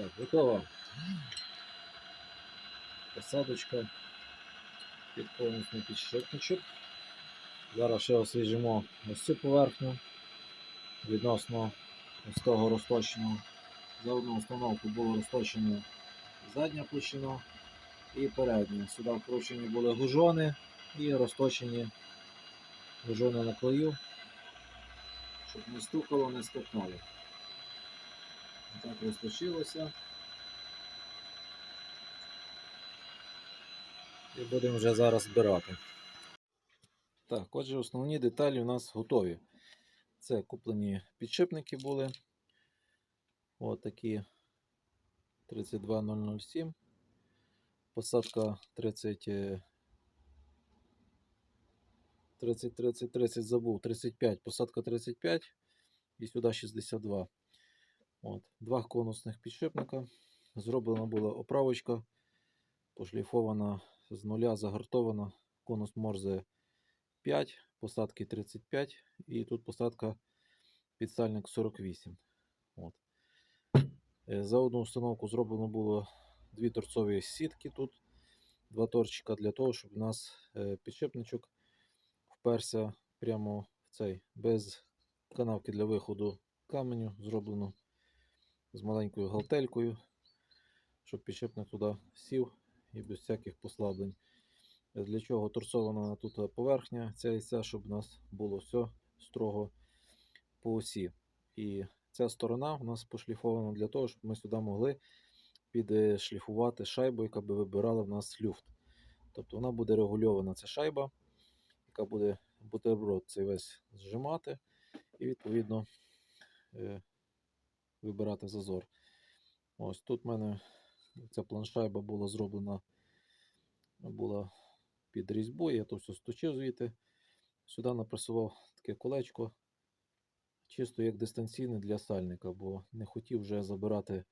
Так, готова. Посадочка під конусний підшипничок. Зараз ще освіжимо ось цю поверхню відносно ось того розточеного. За одну установку було розточено задня площина і передня. Сюди вкручені були гужони і розточені гужони на клею, щоб не стукало, не скакало. Так розточилося. І будемо вже зараз збирати. Так, отже, основні деталі у нас готові. Це куплені підшипники були. От такі 32007. Посадка 30. е, 30, 30, 30 забув, 35, посадка 35 і сюди 62. От, Два конусних підшипника. Зроблена була оправочка, пошліфована з нуля, загартована. Конус Морзе 5, посадки 35 і тут посадка підсальник 48. От. Е, За одну установку зроблено було дві торцові сітки тут, два торчика для того, щоб у нас е, підшипничок вперся прямо в цей, без канавки для виходу каменю зроблено з маленькою галтелькою, щоб підшипник туди сів і без всяких послаблень. Для чого торцована тут поверхня ця і ця, щоб у нас було все строго по осі. І ця сторона у нас пошліфована для того, щоб ми сюди могли підшліфувати шайбу, яка би вибирала в нас люфт. Тобто вона буде регульована ця шайба, яка буде бутерброд цей весь зжимати і відповідно е, вибирати зазор. Ось тут в мене ця планшайба була зроблена була під різьбою, я то все сточив звідти. Сюди напресував таке колечко, чисто як дистанційне для сальника, бо не хотів вже забирати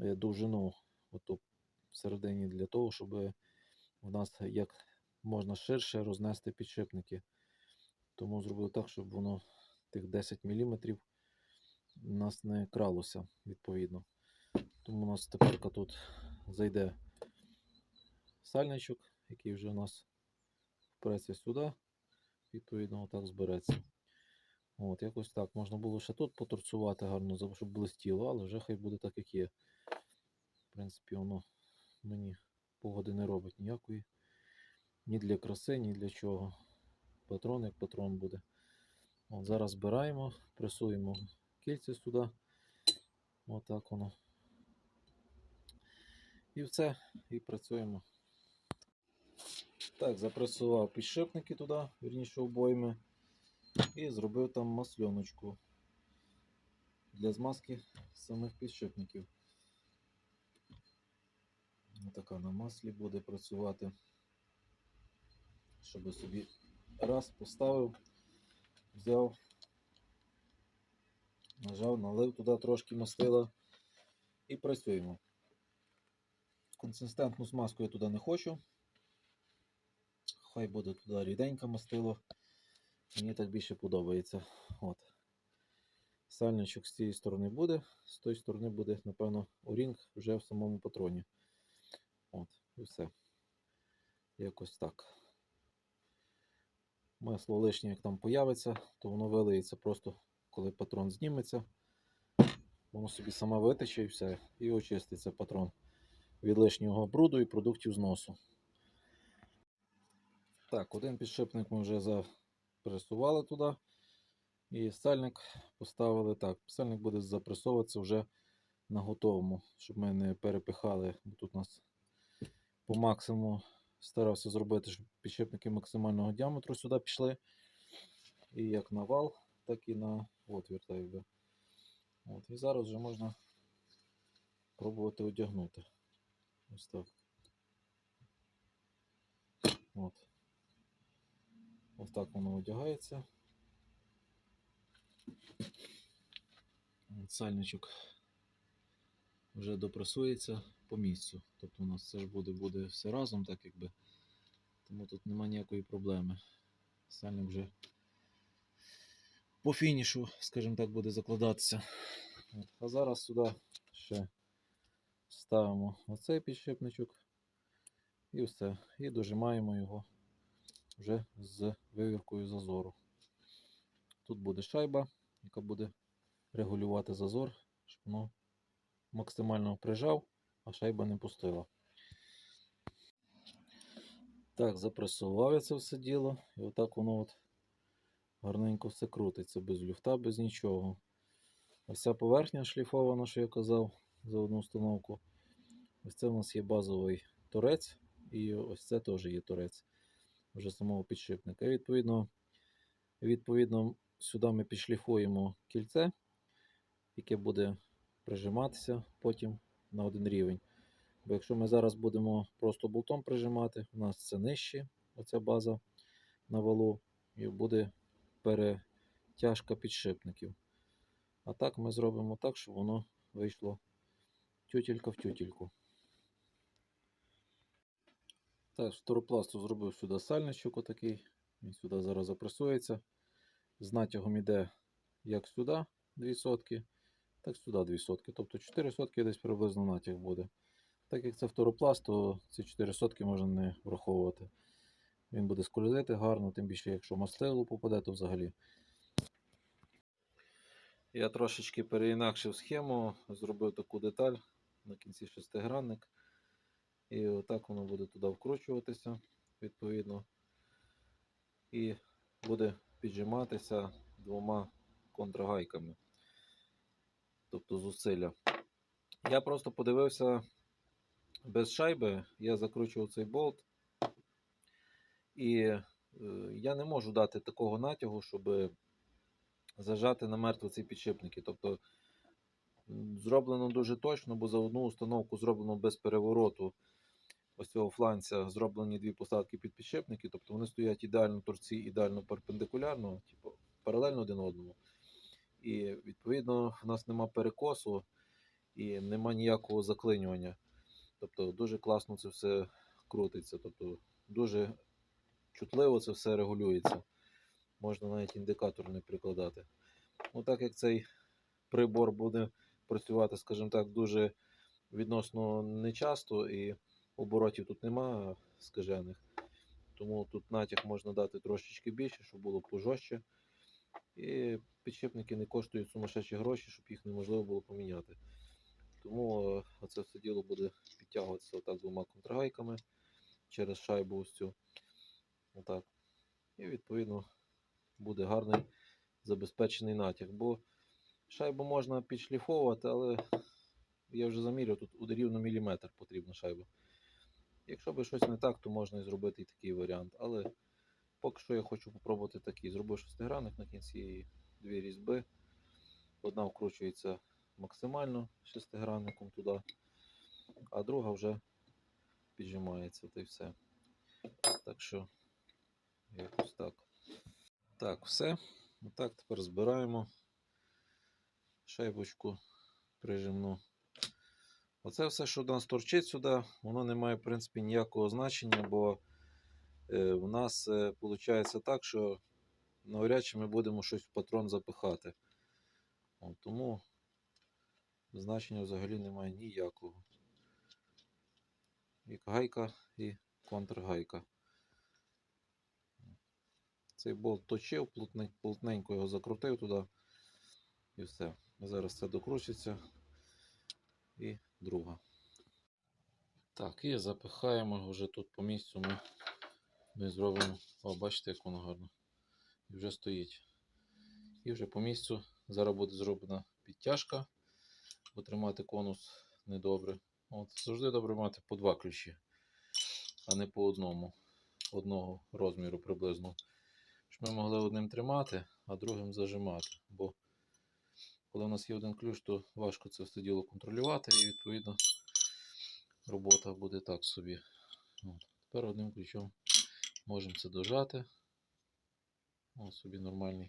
е, довжину оту всередині для того, щоб в нас як можна ширше рознести підшипники. Тому зробив так, щоб воно тих 10 мм нас не кралося відповідно. Тому у нас тепер тут зайде сальничок, який вже у нас впреться сюди, відповідно, отак збереться. От, якось так. Можна було ще тут поторцувати гарно, щоб блистіло, але вже хай буде так, як є. В принципі, воно мені погоди не робить ніякої. Ні для краси, ні для чого. Патрон як патрон буде. От, зараз збираємо, пресуємо кільця сюди. Отак воно. І все, і працюємо. Так, запресував підшипники туди, вірніше обойми. І зробив там масльоночку для змазки самих підшипників. Така на маслі буде працювати. Щоб собі раз поставив, взяв, нажав, налив туди трошки мастила і працюємо. Консистентну смазку я туди не хочу. Хай буде туди ріденьке мастило. Мені так більше подобається. От. Сальничок з цієї сторони буде, з тої сторони буде, напевно, орінг вже в самому патроні. От, і все. Якось так. Масло лишнє, як там появиться, то воно вилиється просто, коли патрон зніметься. Воно собі саме витече і все. І очиститься патрон від лишнього бруду і продуктів зносу. Так, один підшипник ми вже запресували туди. І сальник поставили так. Сальник буде запресовуватися вже на готовому, щоб ми не перепихали. Бо тут у нас по максимуму старався зробити, щоб підшипники максимального діаметру сюди пішли. І як на вал, так і на отвір. Так якби. От, і зараз вже можна пробувати одягнути. Ось так. От. Ось так воно одягається. Сальничок вже допресується по місцю. Тобто у нас це ж буде, буде все разом, так якби. Тому тут нема ніякої проблеми. Сальник вже по фінішу, скажімо так, буде закладатися. А зараз сюди ще ставимо оцей підшипничок і все. І дожимаємо його вже з вивіркою зазору. Тут буде шайба, яка буде регулювати зазор, щоб воно максимально прижав, а шайба не пустила. Так, запресував я це все діло, і отак воно от гарненько все крутиться, без люфта, без нічого. Ось ця поверхня шліфована, що я казав, за одну установку. Ось це у нас є базовий торець, і ось це теж є торець вже самого підшипника. Відповідно, відповідно, сюди ми підшліфуємо кільце, яке буде прижиматися потім на один рівень. Бо якщо ми зараз будемо просто болтом прижимати, у нас це нижче, оця база на валу, і буде перетяжка підшипників. А так ми зробимо так, щоб воно вийшло тютелька в тютельку. Так, з торопласту зробив сюди сальничок отакий. Він сюди зараз запресується. З натягом іде як сюди 2 сотки, так сюди 2 сотки. Тобто 4 сотки десь приблизно натяг буде. Так як це второпласт, то ці 4 сотки можна не враховувати. Він буде скользити гарно, тим більше, якщо мастило попаде, то взагалі. Я трошечки переінакшив схему, зробив таку деталь на кінці шестигранник. І отак воно буде туди вкручуватися, відповідно. І буде піджиматися двома контрагайками. Тобто зусилля. Я просто подивився без шайби, я закручував цей болт. І е, я не можу дати такого натягу, щоб зажати намертво ці підшипники. Тобто зроблено дуже точно, бо за одну установку зроблено без перевороту ось цього фланця зроблені дві посадки під підшипники, тобто вони стоять ідеально торці, ідеально перпендикулярно, типу, паралельно один одному. І відповідно в нас нема перекосу і нема ніякого заклинювання. Тобто дуже класно це все крутиться. Тобто дуже чутливо це все регулюється. Можна навіть індикатор не прикладати. Ну, так як цей прибор буде працювати, скажімо так, дуже відносно нечасто і оборотів тут нема скажених. Тому тут натяг можна дати трошечки більше, щоб було пожорстче. І підшипники не коштують сумасшедші гроші, щоб їх неможливо було поміняти. Тому е, оце все діло буде підтягуватися отак двома контрагайками через шайбу ось цю. Отак. І відповідно буде гарний забезпечений натяг. Бо шайбу можна підшліфовувати, але я вже заміряв, тут у рівно міліметр потрібна шайба. Якщо би щось не так, то можна і зробити і такий варіант. Але поки що я хочу попробувати такий. Зробив шестигранник на кінці дві різьби. Одна вкручується максимально шестигранником туди, а друга вже піджимається та й все. Так що, якось так. Так, все. Отак тепер збираємо шайбочку прижимну. Оце все, що у нас торчить сюди, воно не має, в принципі, ніякого значення, бо е, в нас е, виходить так, що навряд чи ми будемо щось в патрон запихати. От, тому значення взагалі немає ніякого. І гайка, і контргайка. Цей болт точив, плотненько його закрутив туди. І все. Зараз це докручиться. І друга. Так, і запихаємо вже тут по місцю. Ми, ми зробимо. О, бачите, як воно гарно. І вже стоїть. І вже по місцю зараз буде зроблена підтяжка, бо тримати конус недобре. От, завжди добре мати по два ключі, а не по одному. Одного розміру приблизно. Щоб ми могли одним тримати, а другим зажимати. Бо коли у нас є один ключ, то важко це все діло контролювати і відповідно робота буде так собі. От. Тепер одним ключом можемо це дожати. Ось собі нормальний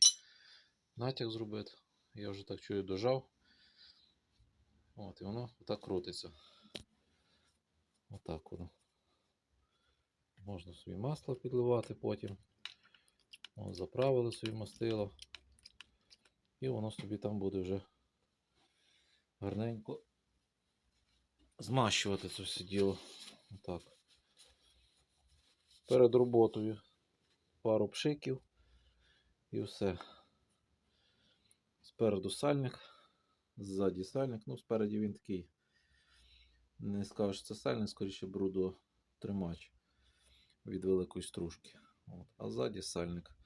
натяг зробити. Я вже так чую дожав. От, і воно отак крутиться. Отак воно. Можна собі масло підливати потім. От, заправили собі мастило. І воно собі там буде вже гарненько змащувати це все діло. Отак. Перед роботою пару пшиків і все. Спереду сальник, ззаді сальник. Ну, спереді він такий. Не скажу, що це сальник, скоріше брудотримач від великої стружки. От. А ззаді сальник.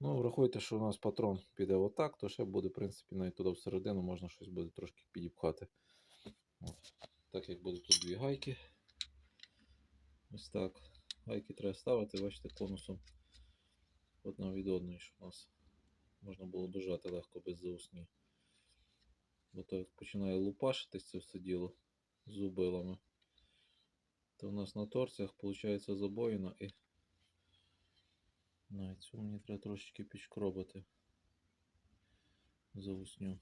Ну, врахуйте, що у нас патрон піде отак, то ще буде, в принципі, навіть туди всередину можна щось буде трошки підіпхати. От. Так як будуть тут дві гайки. Ось так. Гайки треба ставити, бачите, конусом одна від одної, щоб у нас можна було дожати легко без заусні. Бо то як починає лупашитись це все діло з зубилами, то у нас на торцях виходить забоїна і навіть цю мені треба трошечки підшкробити заусню.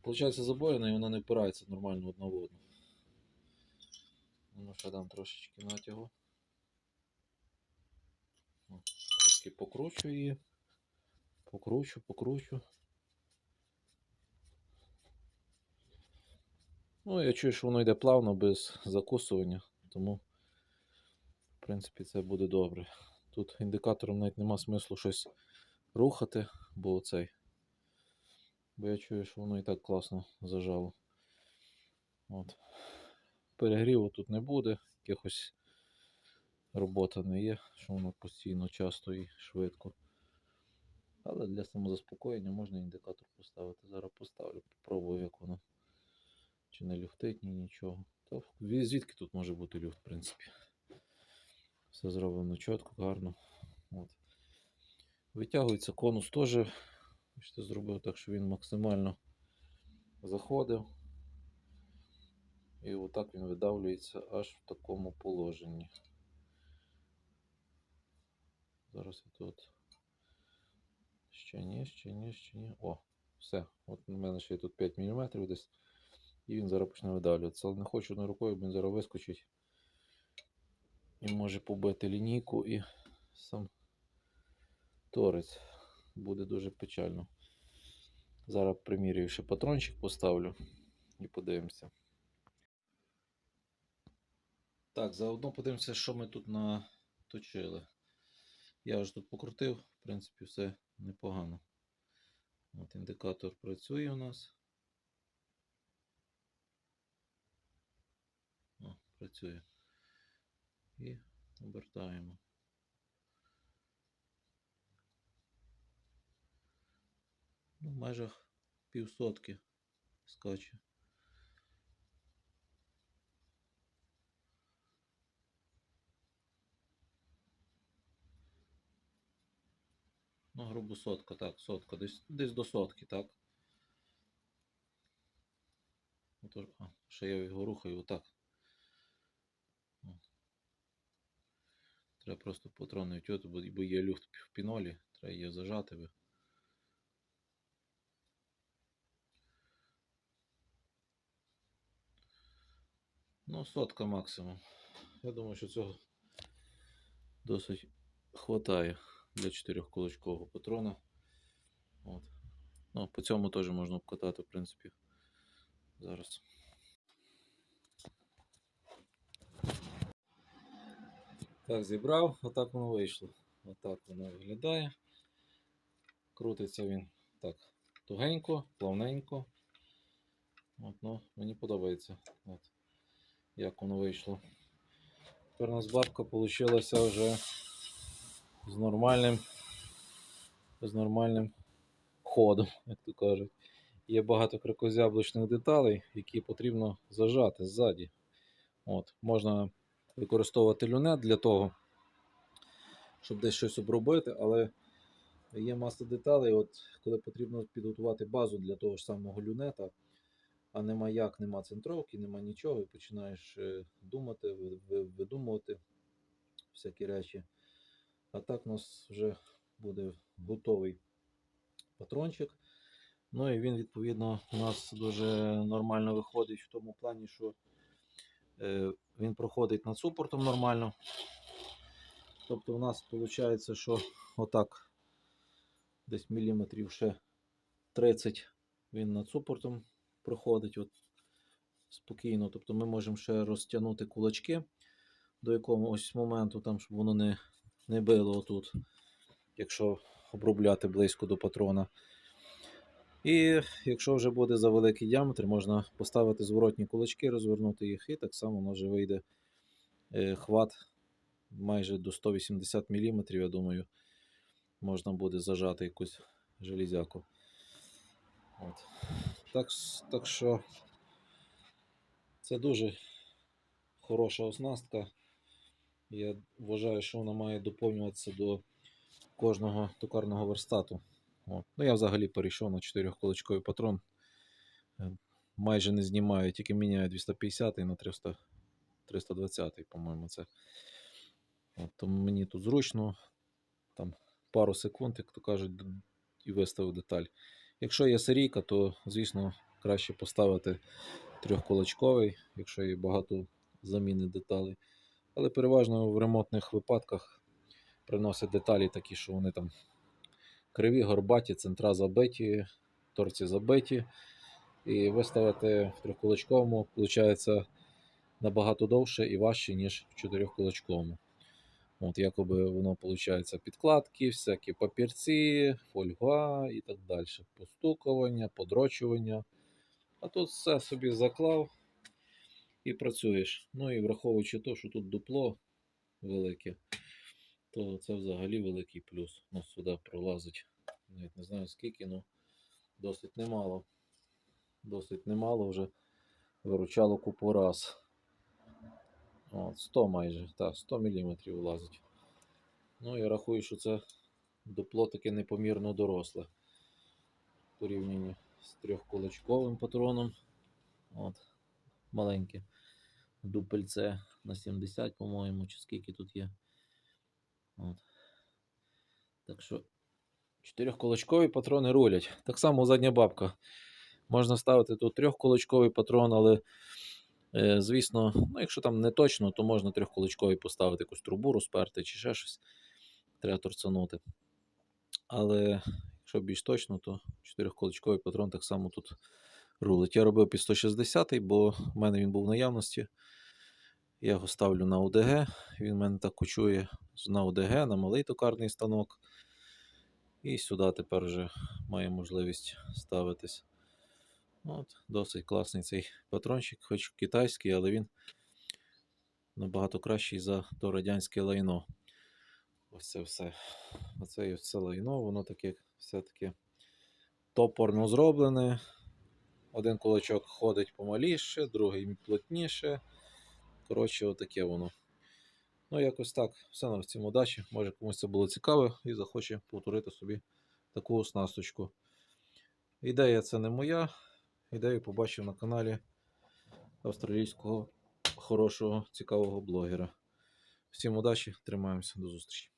Получається забоїна і вона не впирається нормально одна в одну. Ну, ще дам трошечки натягу. Трошки покручу її. Покручу, покручу. Ну, я чую, що воно йде плавно, без закусування, тому, в принципі, це буде добре. Тут індикатором навіть нема смислу щось рухати, бо цей. Бо я чую, що воно і так класно зажало. От. Перегріву тут не буде, якихось робота не є, що воно постійно часто і швидко. Але для самозаспокоєння можна індикатор поставити. Зараз поставлю, попробую, як воно. Чи не люфтить, ні нічого. То звідки тут може бути люфт, в принципі. Все зроблено чітко, гарно. От. Витягується конус теж. Бачите, зробив так, що він максимально заходив. І отак він видавлюється аж в такому положенні. Зараз я тут. Ще ні, ще ні, ще ні. О, все. От у мене ще тут 5 мм десь. І він зараз почне видавлюватися. Але не хочу одною рукою, бо він зараз вискочить. І може побити лінійку і сам торець. Буде дуже печально. Зараз примірюю ще патрончик поставлю і подивимося. Так, заодно подивимося, що ми тут наточили. Я вже тут покрутив, в принципі, все непогано. От індикатор працює у нас. О, працює. І обертаємо. Ну, в межах півсотки скаче. Ну, грубо сотка, так, сотка, десь, десь до сотки, так. Ото, а, ще я його рухаю отак. Треба просто патрони втюти, бо, бо є люфт в пінолі, треба її зажати би. Ну, сотка максимум. Я думаю, що цього досить хватає для 4 кулачкового патрона. От. Ну, по цьому теж можна обкатати, в принципі, зараз. Так, зібрав, отак воно вийшло. Отак воно виглядає. Крутиться він так тугенько, плавненько. От, ну, мені подобається. От, як воно вийшло. Тепер у нас бабка вийшла вже з нормальним, з нормальним ходом, як то кажуть. Є багато кракозяблучних деталей, які потрібно зажати ззаді. От, можна використовувати люнет для того, щоб десь щось обробити, але є маса деталей, от, коли потрібно підготувати базу для того ж самого люнета, а нема як, нема центровки, нема нічого, і починаєш е, думати, ви- ви- видумувати всякі речі. А так у нас вже буде готовий патрончик. Ну і він, відповідно, у нас дуже нормально виходить в тому плані, що е, він проходить над супортом нормально. Тобто у нас виходить, що отак десь міліметрів ще 30 він над супортом проходить. От спокійно. Тобто ми можемо ще розтягнути кулачки до якогось моменту, там, щоб воно не, не било отут, якщо обробляти близько до патрона. І якщо вже буде за великий діаметр, можна поставити зворотні кулачки, розвернути їх, і так само воно вже вийде е, хват майже до 180 мм, я думаю, можна буде зажати якусь железяку. От. Так, так що це дуже хороша оснастка. Я вважаю, що вона має доповнюватися до кожного токарного верстату. От. Ну, я взагалі перейшов на 4-кулачковий патрон. Е, Майже не знімаю, тільки міняю 250 на 300, 320, по-моєму, це. От, мені тут зручно. Там пару секунд, як то кажуть, і виставив деталь. Якщо є серійка, то, звісно, краще поставити трьохкулачковий, якщо є багато заміни деталей. Але переважно в ремонтних випадках приносять деталі такі, що вони там криві, горбаті, центра забиті, торці забиті. І виставити в трьохкулачковому виходить набагато довше і важче, ніж в чотирьохкулачковому. От, якоби воно виходить підкладки, всякі папірці, фольга і так далі. Постукування, подрочування. А тут все собі заклав і працюєш. Ну і враховуючи те, що тут дупло велике, то це взагалі великий плюс. Ну, сюди пролазить. Навіть не знаю скільки, але досить немало. Досить немало вже виручало купу раз. От, 100 майже, так, 100 мм влазить. Ну, я рахую, що це дупло таке непомірно доросле. Порівнянні з трьохкулачковим патроном. От, маленьке дупельце на 70, по-моєму, чи скільки тут є. От. Так що чотирьохкулачкові патрони рулять. Так само задня бабка. Можна ставити тут трьохкулачковий патрон, але, е, звісно, ну, якщо там не точно, то можна трьохкулачковий поставити якусь трубу розперти чи ще щось. Треба торцанути. Але якщо більш точно, то чотирьохкулачковий патрон так само тут рулить. Я робив під 160, бо в мене він був в наявності. Я його ставлю на ОДГ. Він мене так кочує на ОДГ, на малий токарний станок. І сюди тепер вже має можливість ставитись. От, досить класний цей патрончик, хоч китайський, але він набагато кращий за то радянське лайно. Ось це все. Оце і все лайно, воно таке все таке топорно зроблене. Один кулачок ходить помаліше, другий плотніше. Коротше, отаке воно. Ну, якось так. Все на всім удачі. Може комусь це було цікаво і захоче повторити собі таку оснасточку. Ідея це не моя. Ідею побачив на каналі австралійського хорошого, цікавого блогера. Всім удачі, тримаємося, до зустрічі.